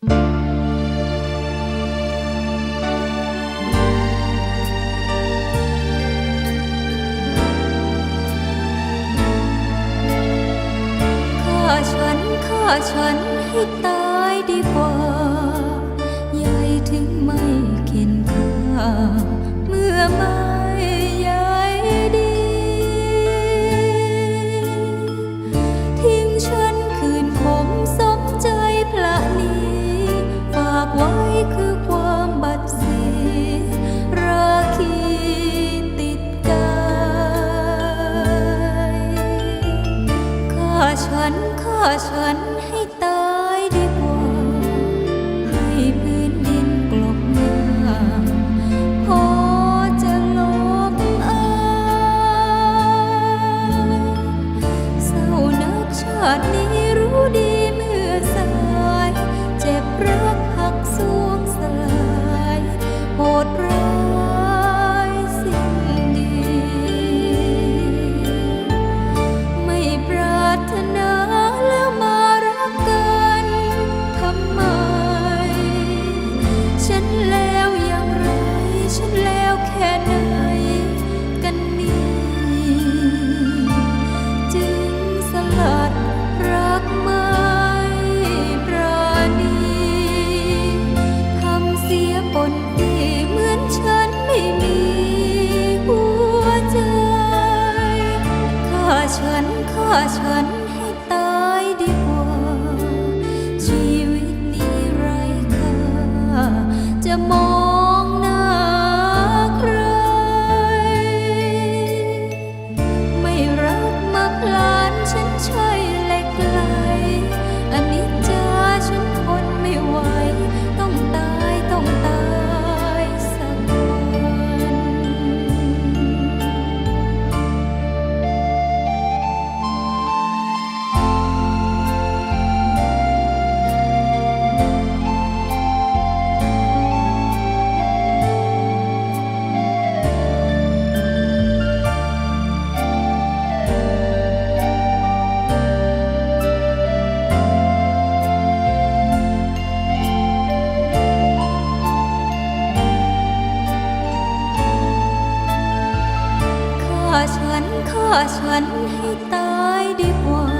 ฆ่าฉันฆ่าฉันให้ตายดีกว่าใหญ่ถึงไม่เข็นข้าากไว้คือความบัดสีราคีติดกายฆ่าฉันฆ่าฉันให้ตายดีกว่า ให้พื้นดินกลบหน้าพอจะลบอายเศร้านักชาตินี้รู้ดีเมื่อสาย เจ็บรัก ฉันให้ตายดีกว่า ชีวิตนี้ไร้ค่าจะมอง ฉันให้ตายดีกว่า